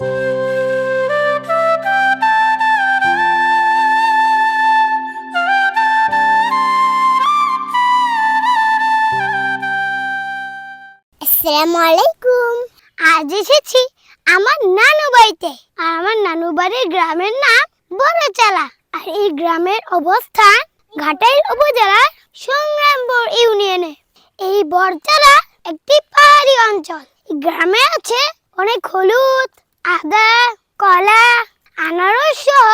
আজ এসেছি আমার নানু বাড়িতে। আর আমার নানু বাড়ির গ্রামের নাম বড়চালা আর এই গ্রামের অবস্থান ঘাটাইল উপজেলার সংগ্রামপুর ইউনিয়নে। এই বড়চালা একটি পাহাড়ি অঞ্চল। গ্রামে আছে অনেক হলুদ আদা, কলা, আনারস সহ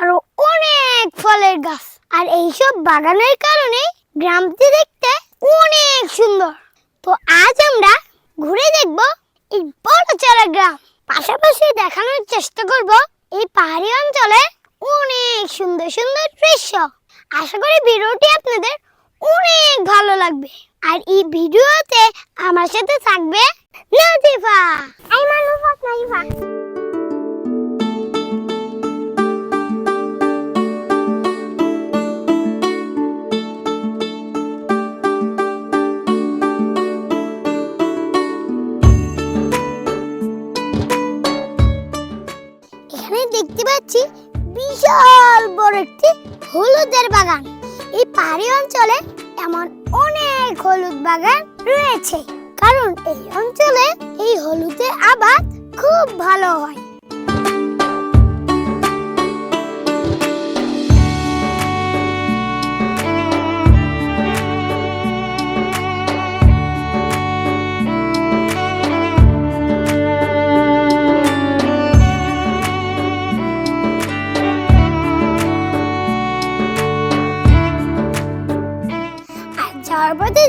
আরও অনেক ফলের গাছ। আর এইসব বাগানের কারণে গ্রামটি দেখতে অনেক সুন্দর। তো আজ আমরা ঘুরে দেখব এই বড়চারা গ্রাম। পাশাপাশি দেখানোর চেষ্টা করব এই পাহাড়ি অঞ্চলে অনেক সুন্দর সুন্দর দৃশ্য। আশা করি ভিডিওটি আপনাদের অনেক ভালো লাগবে। আর এই ভিডিওতে আমার সাথে থাকবে নাজিফা। আই এখানে দেখতে পাচ্ছি বিশাল বড় একটি হলুদের বাগান। এই পাহাড়ি অঞ্চলে এমন অনেক হলুদ বাগান রয়েছে। কারণ এই অঞ্চলে এই হলুদের আবাদ খুব ভালো হয়।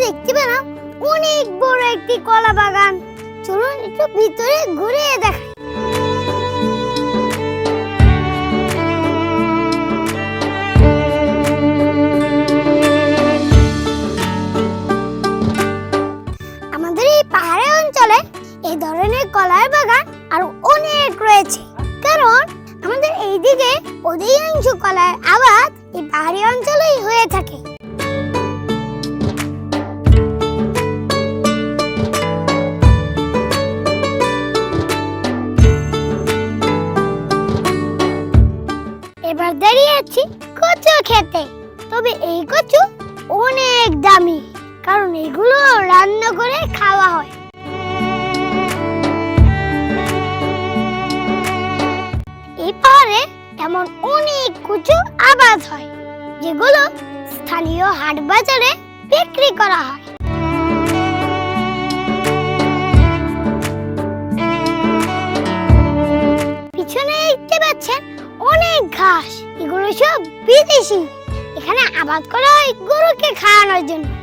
দেখতে পেলাম অনেক বড় একটি কলা বাগান। চলুন একটু ভিতরে ঘুরে আমাদের এই পাহাড়ি অঞ্চলে এই ধরনের কলার বাগান আর অনেক রয়েছে। কারণ আমাদের এইদিকে অধিকাংশ কলার আবাদ খেতে। তবে এই কচু অনেক দামি, কারণ এগুলো রান্না করে খাওয়া হয়। এই পাহাড়ে এমন অনেক কচু আবাদ হয়, যেগুলো স্থানীয় হাট বাজারে বিক্রি করা হয়। পিছনে দেখতে পাচ্ছেন অনেক ঘাস এগুলো সব বিদেশি। এখানে আবাদ করা হয় গরুকে খাওয়ানোর জন্য।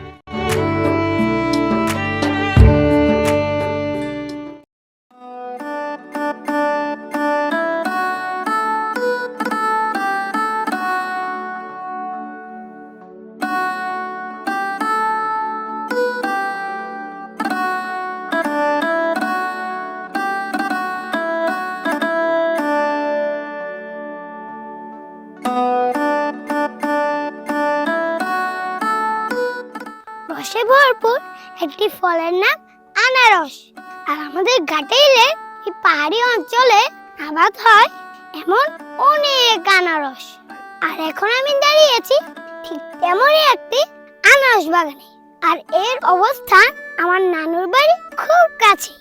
রসে ভরপুর একটি ফলের নাম আনারস। আর আমাদের ঘাটাইলের এই পাহাড়ি অঞ্চলে আবাদ হয় এমন অনেক আনারস। আর এখন আমি দাঁড়িয়েছি ঠিক তেমনই একটি আনারস বাগানে। আর এর অবস্থান আমার নানুর বাড়ি খুব কাছে।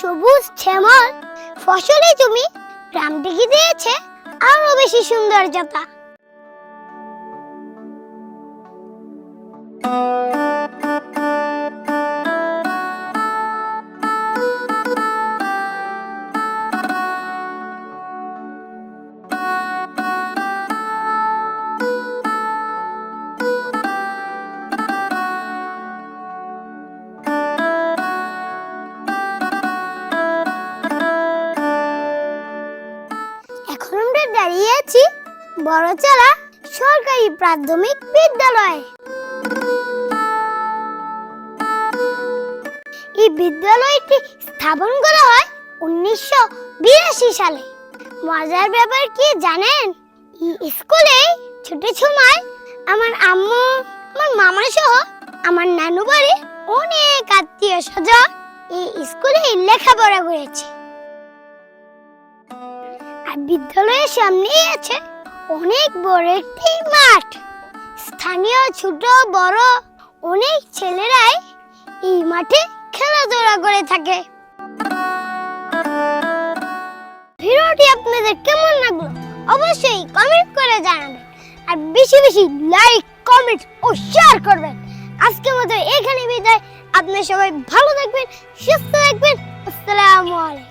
সবুজ শ্যামল ফসলে জমি গ্রামটিকে দিয়েছে আরও বেশি সৌন্দর্যতা বড়চলা সরকারি প্রাথমিক বিদ্যালয়। এই বিদ্যালয়টি স্থাপন করা হয় উনিশশো বিরাশি সালে। মজার ব্যাপার কি জানেন? স্কুলে ছোট সময় আমার আম্মু, আমার মামা সহ আমার নানু বাড়ি অনেক আত্মীয় স্বজন এই স্কুলে লেখাপড়া করেছে। আর বিদ্যালয়ের সামনেই আছে অনেক বড় একটি মাঠ। স্থানীয় ছোট, বড় অনেক ছেলেরাই এই মাঠে খেলাধুলা করে থাকে। ভিডিওটি আপনাদের কেমন লাগল অবশ্যই কমেন্ট করে জানাবেন। আর বেশি বেশি লাইক কমেন্ট ও শেয়ার করবেন। আজকের মতো এখানে বিদায়। আপনারা সবাই ভালো থাকবেন, সুস্থ থাকবেন। আসসালামু আলাইকুম।